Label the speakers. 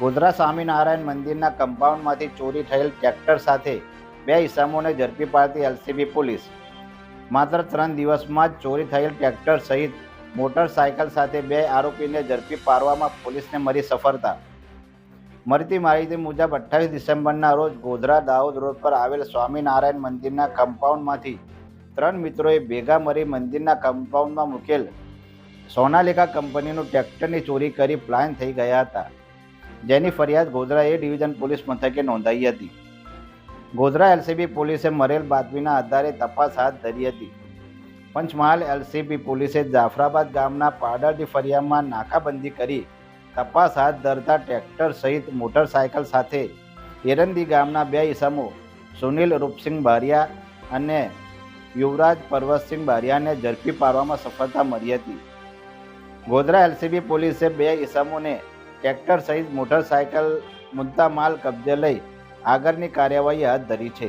Speaker 1: ગોધરા સ્વામિનારાયણ મંદિરના કમ્પાઉન્ડમાંથી ચોરી થયેલ ટ્રેક્ટર સાથે બે ઇસમોને ઝડપી પાડતી એલસીબી પોલીસ. માત્ર ત્રણ દિવસમાં જ ચોરી થયેલ ટ્રેક્ટર સહિત મોટરસાયકલ સાથે બે આરોપીને ઝડપી પાડવામાં પોલીસને મળી સફળતા. મળતી માહિતી મુજબ અઠ્ઠાવીસ ડિસેમ્બરના રોજ ગોધરા દાહોદ રોડ પર આવેલ સ્વામિનારાયણ મંદિરના કમ્પાઉન્ડમાંથી ત્રણ મિત્રોએ ભેગા મળી મંદિરના કમ્પાઉન્ડમાં મૂકેલ સોનાલિકા કંપનીનું ટ્રેક્ટરની ચોરી કરી પ્લાન થઈ ગયા હતા. જેની ફરિયાદ ગોધરા એ ડિવિઝન પોલીસ મથકે નોંધાઈ હતી. ગોધરા એલસીબી પોલીસે મરેલ બાતમીના આધારે તપાસ હાથ ધરી હતી. પંચમહાલ એલસીબી પોલીસે જાફરાબાદ ગામના પાડરડી ફરિયામાં નાકાબંધી કરી તપાસ હાથ ધરતા ટ્રેક્ટર સહિત મોટરસાયકલ સાથે એરંદી ગામના બે ઈસમો સુનિલ રૂપસિંહ બારિયા અને યુવરાજ પર્વતસિંહ બારિયાને ઝડપી પાડવામાં સફળતા મળી હતી. ગોધરા એલસીબી પોલીસે બે ઈસમોને ટ્રેક્ટર સહિત મોટરસાયકલ મુદ્દા માલ કબજે લઈ આગળની કાર્યવાહી હાથ ધરી છે.